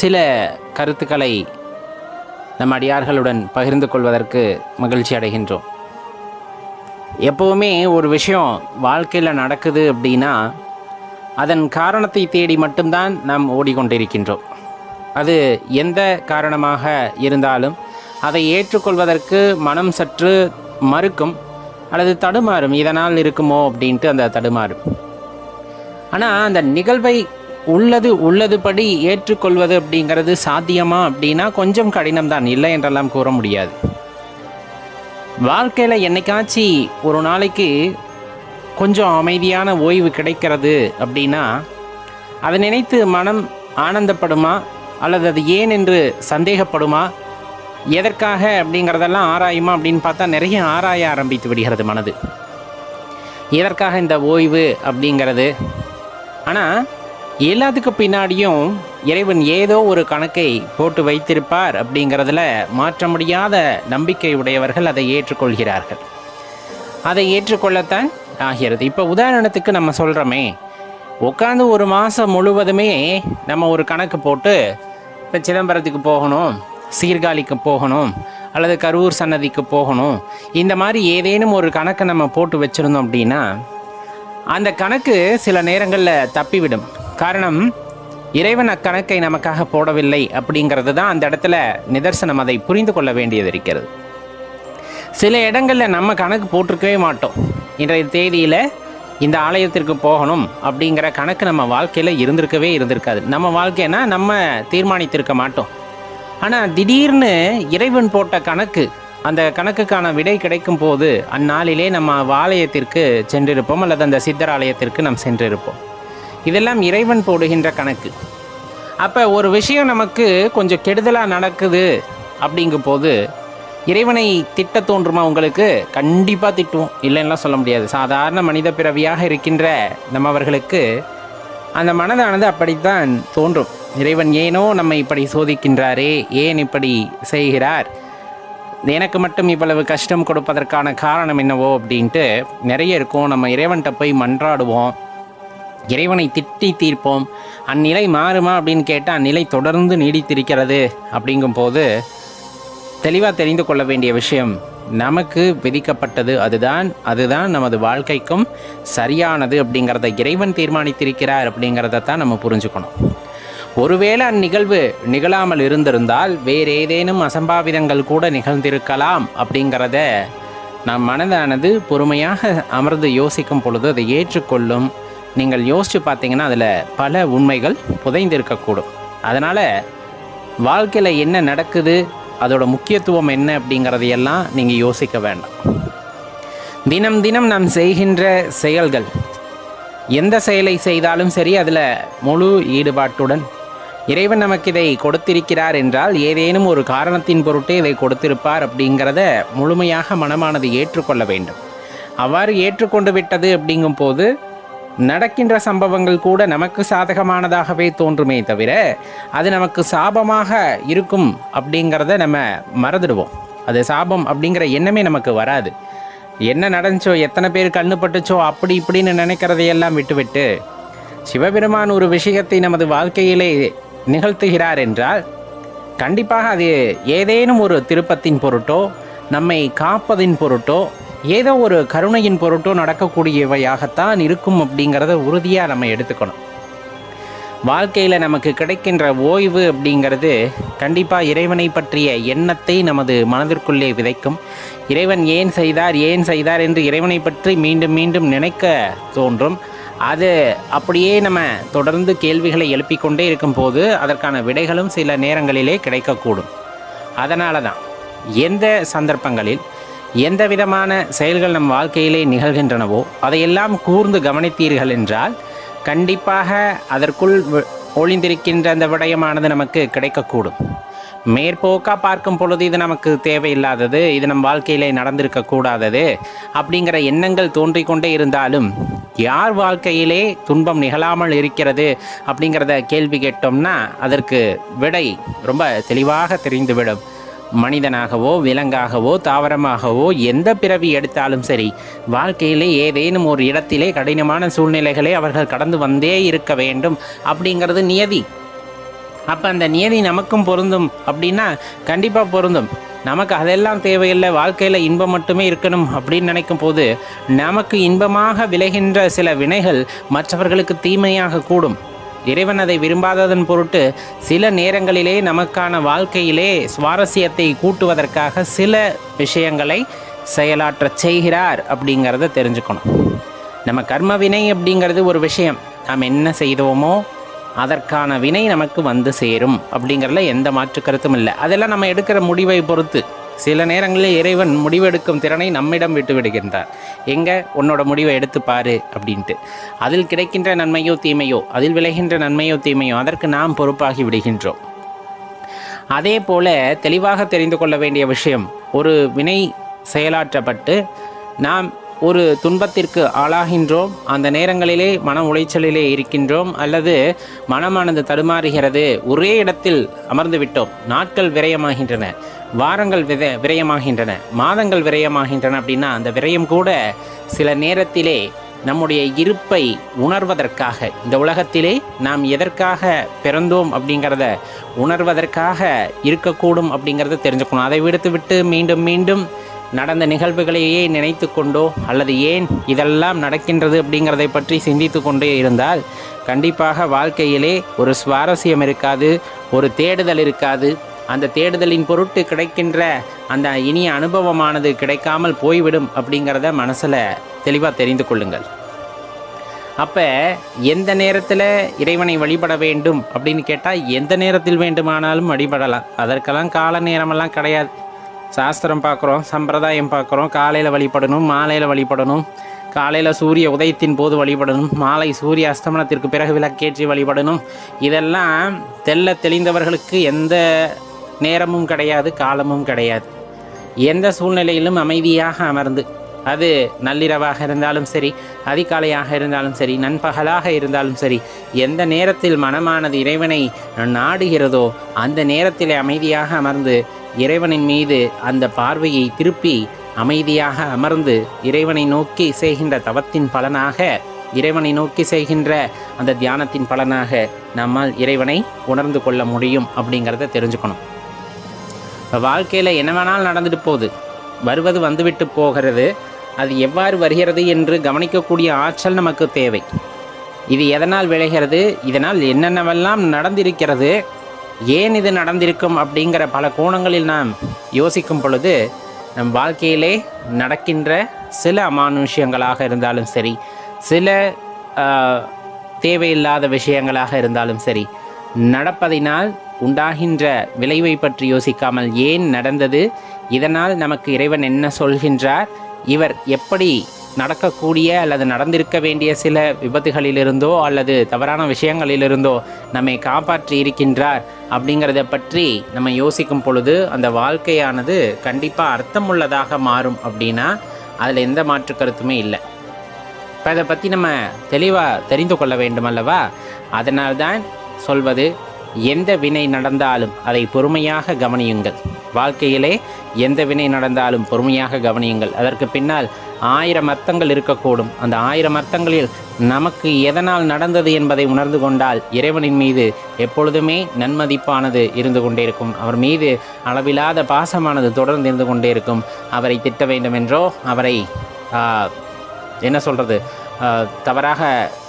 சில கருத்துக்களை நம் அடியார்களுடன் பகிர்ந்து கொள்வதற்கு மகிழ்ச்சி அடைகின்றோம். எப்போவுமே ஒரு விஷயம் வாழ்க்கையில் நடக்குது அப்படின்னா அதன் காரணத்தை தேடி மட்டும்தான் நாம் ஓடிக்கொண்டிருக்கின்றோம். அது எந்த காரணமாக இருந்தாலும் அதை ஏற்றுக்கொள்வதற்கு மனம் சற்று மறுக்கும் அல்லது தடுமாறும் இதனால் இருக்குமோ அப்படின்ட்டு அந்த தடுமாறும். ஆனால் அந்த நிகழ்வை உள்ளது உள்ளதுபடி ஏற்றுக்கொள்வது அப்படிங்கிறது சாத்தியமா அப்படின்னா கொஞ்சம் கடினம்தான். இல்லை என்றெல்லாம் கூற முடியாது. வாழ்க்கையில் என்னைக்காச்சு ஒரு நாளைக்கு கொஞ்சம் அமைதியான ஓய்வு கிடைக்கிறது அப்படின்னா அதை நினைத்து மனம் ஆனந்தப்படுமா? அல்லது அது ஏன் என்று சந்தேகப்படுமா? எதற்காக அப்படிங்கிறதெல்லாம் ஆராயுமா அப்படின்னு பார்த்தா நிறைய ஆராய ஆரம்பித்து விடுகிறது மனது. எதற்காக இந்த ஓய்வு அப்படிங்கிறது? ஆனால் எல்லாத்துக்கு பின்னாடியும் இறைவன் ஏதோ ஒரு கணக்கை போட்டு வைத்திருப்பார் அப்படிங்கிறதுல மாற்ற முடியாத நம்பிக்கை உடையவர்கள் அதை ஏற்றுக்கொள்கிறார்கள். அதை ஏற்றுக்கொள்ளத்தான் ஆகிறது. இப்போ உதாரணத்துக்கு நம்ம சொல்கிறோமே உட்காந்து ஒரு மாதம் முழுவதுமே நம்ம ஒரு கணக்கு போட்டு இப்போ சிதம்பரத்துக்கு போகணும் சீர்காழிக்கு போகணும் அல்லது கரூர் சன்னதிக்கு போகணும் இந்த மாதிரி ஏதேனும் ஒரு கணக்கை நம்ம போட்டு வச்சுருந்தோம் அப்படின்னா அந்த கணக்கு சில நேரங்களில் தப்பிவிடும். காரணம் இறைவன் அக்கணக்கை நமக்காக போடவில்லை அப்படிங்கிறது தான் அந்த இடத்துல நிதர்சனம் அதை புரிந்து கொள்ள வேண்டியது இருக்கிறது. சில இடங்களில் நம்ம கணக்கு போட்டிருக்கவே மாட்டோம். இன்றைய தேதியில் இந்த ஆலயத்திற்கு போகணும் அப்படிங்கிற கணக்கு நம்ம வாழ்க்கையில் இருந்திருக்கவே இருந்திருக்காது. நம்ம வாழ்க்கைனா நம்ம தீர்மானித்திருக்க மாட்டோம். ஆனால் திடீர்னு இறைவன் போட்ட கணக்கு அந்த கணக்குக்கான விடை கிடைக்கும் போது அந்நாளிலே நம்ம ஆலயத்திற்கு சென்றிருப்போம் அல்லது அந்த சித்தர் ஆலயத்திற்கு நாம் சென்றிருப்போம். இதெல்லாம் இறைவன் போடுகின்ற கணக்கு. அப்போ ஒரு விஷயம் நமக்கு கொஞ்சம் கெடுதலாக நடக்குது அப்படிங்கும் போது இறைவனை திட்ட தோன்றுமா உங்களுக்கு? கண்டிப்பாக திட்டுவோம். இல்லைன்னா சொல்ல முடியாது. சாதாரண மனித பிறவியாக இருக்கின்ற நம்மவர்களுக்கு அந்த மனதானது அப்படித்தான் தோன்றும். இறைவன் ஏனோ நம்மை இப்படி சோதிக்கின்றாரே ஏன் இப்படி செய்கிறார்? எனக்கு மட்டும் இவ்வளவு கஷ்டம் கொடுப்பதற்கான காரணம் என்னவோ அப்படின்ட்டு நிறைய இருக்கும். நம்ம இறைவன்கிட்ட போய் மன்றாடுவோம். இறைவனை திட்டி தீர்ப்போம். அந்நிலை மாறுமா அப்படின்னு கேட்டால் அந்நிலை தொடர்ந்து நீடித்திருக்கிறது அப்படிங்கும்போது தெளிவாக தெரிந்து கொள்ள வேண்டிய விஷயம் நமக்கு விதிக்கப்பட்டது அதுதான் அதுதான் நமது வாழ்க்கைக்கும் சரியானது அப்படிங்கிறத இறைவன் தீர்மானித்திருக்கிறார் அப்படிங்கிறத தான் நம்ம புரிஞ்சுக்கணும். ஒருவேளை அந்நிகழ்வு நிகழாமல் இருந்திருந்தால் வேறு ஏதேனும் அசம்பாவிதங்கள் கூட நிகழ்ந்திருக்கலாம் அப்படிங்கிறத நம் மனதானது பொறுமையாக அமர்ந்து யோசிக்கும் பொழுது அதை ஏற்றுக்கொள்ளும் நீங்கள் யோசித்து பார்த்தீங்கன்னா அதில் பல உண்மைகள் புதைந்திருக்கக்கூடும். அதனால் வாழ்க்கையில் என்ன நடக்குது அதோட முக்கியத்துவம் என்ன அப்படிங்கிறதையெல்லாம் நீங்கள் யோசிக்க வேண்டாம். தினம் தினம் நாம் செய்கின்ற செயல்கள் எந்த செயலை செய்தாலும் சரி அதில் முழு ஈடுபாட்டுடன் இறைவன் நமக்கு இதை கொடுத்திருக்கிறார் என்றால் ஏதேனும் ஒரு காரணத்தின் பொருட்டே இதை கொடுத்திருப்பார் அப்படிங்கிறத முழுமையாக மனமானது ஏற்றுக்கொள்ள வேண்டும். அவ்வாறு ஏற்றுக்கொண்டு விட்டது அப்படிங்கும் போது நடக்கின்ற சம்பவங்கள் கூட நமக்கு சாதகமானதாகவே தோன்றுமே தவிர அது நமக்கு சாபமாக இருக்கும் அப்படிங்கிறத நம்ம மறந்துடுவோம். அது சாபம் அப்படிங்கிற எண்ணமே நமக்கு வராது. என்ன நடந்துச்சோ எத்தனை பேர் கண்ணு பட்டுச்சோ அப்படி இப்படின்னு நினைக்கிறதையெல்லாம் விட்டுவிட்டு சிவபெருமான் ஒரு விஷயத்தை நமது வாழ்க்கையிலே நிகழ்த்துகிறார் என்றால் கண்டிப்பாக அது ஏதேனும் ஒரு திருப்பத்தின் பொருட்டோ நம்மை காப்பதின் பொருட்டோ ஏதோ ஒரு கருணையின் பொருட்டோ நடக்கக்கூடியவையாகத்தான் இருக்கும் அப்படிங்கிறத உறுதியாக நம்ம எடுத்துக்கணும். வாழ்க்கையில் நமக்கு கிடைக்கின்ற ஓய்வு அப்படிங்கிறது கண்டிப்பாக இறைவனை பற்றிய எண்ணத்தை நமது மனதிற்குள்ளே விதைக்கும். இறைவன் ஏன் செய்தார் ஏன் செய்தார் என்று இறைவனை பற்றி மீண்டும் மீண்டும் நினைக்க தோன்றும். அது அப்படியே நம்ம தொடர்ந்து கேள்விகளை எழுப்பிக்கொண்டே இருக்கும்போது அதற்கான விடைகளும் சில நேரங்களிலே கிடைக்கக்கூடும். அதனால தான் எந்த சந்தர்ப்பங்களில் எந்த விதமான செயல்கள் நம் வாழ்க்கையிலே நிகழ்கின்றனவோ அதையெல்லாம் கூர்ந்து கவனித்தீர்கள் என்றால் கண்டிப்பாக அதற்குள் ஒளிந்திருக்கின்ற அந்த விடயமானது நமக்கு கிடைக்கக்கூடும். மேற்போக்காக பார்க்கும் பொழுது இது நமக்கு தேவையில்லாதது இது நம் வாழ்க்கையிலே நடந்திருக்க கூடாதது அப்படிங்கிற எண்ணங்கள் தோன்றிக்கொண்டே இருந்தாலும் யார் வாழ்க்கையிலே துன்பம் நிகழாமல் இருக்கிறது அப்படிங்கிறத கேள்வி கேட்டோம்னா அதற்கு விடை ரொம்ப தெளிவாக தெரிந்துவிடும். மனிதனாகவோ விலங்காகவோ தாவரமாகவோ எந்த பிறவி எடுத்தாலும் சரி வாழ்க்கையிலே ஏதேனும் ஒரு இடத்திலே கடினமான சூழ்நிலைகளை அவர்கள் கடந்து வந்தே இருக்க வேண்டும் அப்படிங்கிறது நியதி. அப்போ அந்த நியதி நமக்கும் பொருந்தும் அப்படின்னா கண்டிப்பாக பொருந்தும். நமக்கு அதெல்லாம் தேவையில்லை வாழ்க்கையில் இன்பம் மட்டுமே இருக்கணும் அப்படின்னு நினைக்கும் போது நமக்கு இன்பமாக விளைகின்ற சில வினைகள் மற்றவர்களுக்கு தீமையாக கூடும். இறைவன் அதை விரும்பாததன் பொருட்டு சில நேரங்களிலே நமக்கான வாழ்க்கையிலே சுவாரஸ்யத்தை கூட்டுவதற்காக சில விஷயங்களை செயலாற்றச் செய்கிறார் அப்படிங்கிறத தெரிஞ்சுக்கணும். நம்ம கர்ம வினை அப்படிங்கிறது ஒரு விஷயம். நாம் என்ன செய்தோமோ அதற்கான வினை நமக்கு வந்து சேரும் அப்படிங்கிறதுல எந்த மாற்று கருத்தும் இல்லை. அதெல்லாம் நம்ம எடுக்கிற முடிவை பொறுத்து. சில நேரங்களில் இறைவன் முடிவெடுக்கும் திறனை நம்மிடம் விட்டு விடுகின்றார். எங்க? உன்னோட முடிவை எடுத்து பாரு அப்படின்ட்டு. அதில் கிடைக்கின்ற நன்மையோ தீமையோ அதில் விளைகின்ற நன்மையோ தீமையோ அதற்கு நாம் பொறுப்பாகி விடுகின்றோம். அதே போல தெளிவாக தெரிந்து கொள்ள வேண்டிய விஷயம் ஒரு வினை செயலாற்றப்பட்டு நாம் ஒரு துன்பத்திற்கு ஆளாகின்றோம். அந்த நேரங்களிலே மன உளைச்சலிலே இருக்கின்றோம். அல்லது மனமானது தடுமாறுகிறது. ஒரே இடத்தில் அமர்ந்து விட்டோம் நாட்கள் விரயமாகின்றன. வாரங்கள் வித விரயமாகின்றன. மாதங்கள் விரயமாகின்றன அப்படின்னா அந்த விரயம் கூட சில நேரத்திலே நம்முடைய இருப்பை உணர்வதற்காக இந்த உலகத்திலே நாம் எதற்காக பிறந்தோம் அப்படிங்கிறத உணர்வதற்காக இருக்கக்கூடும் அப்படிங்கிறத தெரிஞ்சுக்கணும். அதை விடுத்து விட்டு மீண்டும் மீண்டும் நடந்த நிகழ்வுகளையே நினைத்து கொண்டோ அல்லது ஏன் இதெல்லாம் நடக்கின்றது அப்படிங்கிறதை பற்றி சிந்தித்து கொண்டே இருந்தால் கண்டிப்பாக வாழ்க்கையிலே ஒரு சுவாரஸ்யம் இருக்காது ஒரு தேடுதல் இருக்காது. அந்த தேடுதலின் பொருட்டு கிடைக்கின்ற அந்த இனிய அனுபவமானது கிடைக்காமல் போய்விடும் அப்படிங்கிறத மனசில் தெளிவாக தெரிந்து கொள்ளுங்கள். அப்போ எந்த நேரத்தில் இறைவனை வழிபட வேண்டும் அப்படின்னு கேட்டால் எந்த நேரத்தில் வேண்டுமானாலும் வழிபடலாம். அதற்கெல்லாம் கால நேரமெல்லாம் கிடையாது. சாஸ்திரம் பார்க்குறோம் சம்பிரதாயம் பார்க்குறோம் காலையில் வழிபடணும் மாலையில் வழிபடணும் காலையில் சூரிய உதயத்தின் போது வழிபடணும் மாலை சூரிய அஸ்தமனத்திற்கு பிறகு விளக்கேற்றி வழிபடணும். இதெல்லாம் தெல்ல தெளிந்தவர்களுக்கு எந்த நேரமும் கிடையாது காலமும் கிடையாது. எந்த சூழ்நிலையிலும் அமைதியாக அமர்ந்து அது நள்ளிரவாக இருந்தாலும் சரி அதிகாலையாக இருந்தாலும் சரி நண்பகலாக இருந்தாலும் சரி எந்த நேரத்தில் மனமானது இறைவனை நாடுகிறதோ அந்த நேரத்தில் அமைதியாக அமர்ந்து இறைவனின் மீது அந்த பார்வையை திருப்பி அமைதியாக அமர்ந்து இறைவனை நோக்கி செய்கின்ற தவத்தின் பலனாக இறைவனை நோக்கி செய்கின்ற அந்த தியானத்தின் பலனாக நம்மால் இறைவனை உணர்ந்து கொள்ள முடியும் அப்படிங்கிறத தெரிஞ்சுக்கணும். இப்போ வாழ்க்கையில் என்ன வேணாலும் நடந்துட்டு போகுது. வருவது வந்துவிட்டு போகிறது. அது எவ்வாறு வருகிறது என்று கவனிக்கக்கூடிய ஆற்றல் நமக்கு தேவை. இது எதனால் விளைகிறது? இதனால் என்னென்னவெல்லாம் நடந்திருக்கிறது? ஏன் இது நடந்திருக்கும் அப்படிங்கிற பல கோணங்களில் நாம் யோசிக்கும் பொழுது நம் வாழ்க்கையிலே நடக்கின்ற சில அமானுஷ்யங்களாக இருந்தாலும் சரி சில தேவையில்லாத விஷயங்களாக இருந்தாலும் சரி நடப்பதினால் உண்டாகின்ற விளைவை பற்றி யோசிக்காமல் ஏன் நடந்தது? இதனால் நமக்கு இறைவன் என்ன சொல்கின்றார்? இவர் எப்படி நடக்கக்கூடிய அல்லது நடந்திருக்க வேண்டிய சில விபத்துகளிலிருந்தோ அல்லது தவறான விஷயங்களிலிருந்தோ நம்மை காப்பாற்றி இருக்கின்றார் அப்படிங்கிறத பற்றி நம்ம யோசிக்கும் பொழுது அந்த வாழ்க்கையானது கண்டிப்பாக அர்த்தமுள்ளதாக மாறும் அப்படின்னா அதில் எந்த மாற்று கருத்துமே இல்லை. இப்போ அதை பற்றி நம்ம தெளிவாக தெரிந்து கொள்ள வேண்டும் அல்லவா? அதனால்தான் சொல்வது எந்த வினை நடந்தாலும் அதை பொறுமையாக கவனியுங்கள். வாழ்க்கையிலே எந்த வினை நடந்தாலும் பொறுமையாக கவனியுங்கள். அதற்கு பின்னால் ஆயிரம் அர்த்தங்கள் இருக்கக்கூடும். அந்த ஆயிரம் அர்த்தங்களில் நமக்கு எதனால் நடந்தது என்பதை உணர்ந்து கொண்டால் இறைவனின் மீது எப்பொழுதுமே நன்மதிப்பானது இருந்து கொண்டே இருக்கும் அவர் மீது அளவில்லாத பாசமானது தொடர்ந்து இருந்து கொண்டே இருக்கும் அவரை திட்ட வேண்டுமென்றோ அவரை என்ன சொல்கிறது தவறாக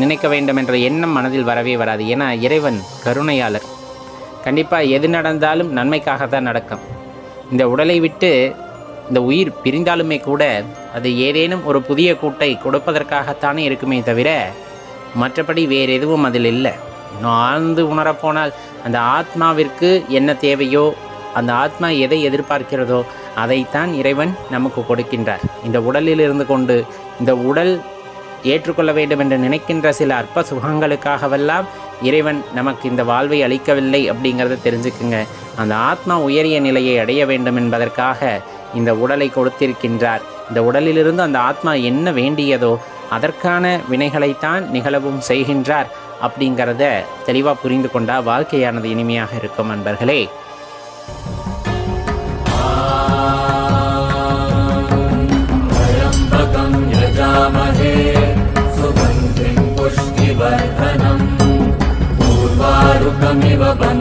நினைக்க வேண்டும் என்ற எண்ணம் மனதில் வரவே வராது. ஏன்னா இறைவன் கருணையாளர். கண்டிப்பாக எது நடந்தாலும் நன்மைக்காகத்தான் நடக்கும். இந்த உடலை விட்டு இந்த உயிர் பிரிந்தாலுமே கூட அது ஏதேனும் ஒரு புதிய கூட்டை கொடுப்பதற்காகத்தானே இருக்குமே தவிர மற்றபடி வேறு எதுவும் அதில் இல்லை. இன்னும் ஆழ்ந்து உணரப்போனால் அந்த ஆத்மாவிற்கு என்ன தேவையோ அந்த ஆத்மா எதை எதிர்பார்க்கிறதோ அதைத்தான் இறைவன் நமக்கு கொடுக்கின்றார். இந்த உடலில் இருந்து கொண்டு இந்த உடல் ஏற்றுக்கொள்ள வேண்டும் என்று நினைக்கின்ற சில அற்ப சுகங்களுக்காகவெல்லாம் இறைவன் நமக்கு இந்த வாழ்வை அளிக்கவில்லை அப்படிங்கிறத தெரிஞ்சுக்குங்க. அந்த ஆத்மா உயரிய நிலையை அடைய வேண்டும் என்பதற்காக இந்த உடலை கொடுத்திருக்கின்றார். இந்த உடலிலிருந்து அந்த ஆத்மா என்ன வேண்டியதோ அதற்கான வினைகளைத்தான் நிகழவும் செய்கின்றார் அப்படிங்கிறத தெளிவாக புரிந்து கொண்டால் வாழ்க்கையானது இனிமையாக இருக்கும் நண்பர்களே Copacabana.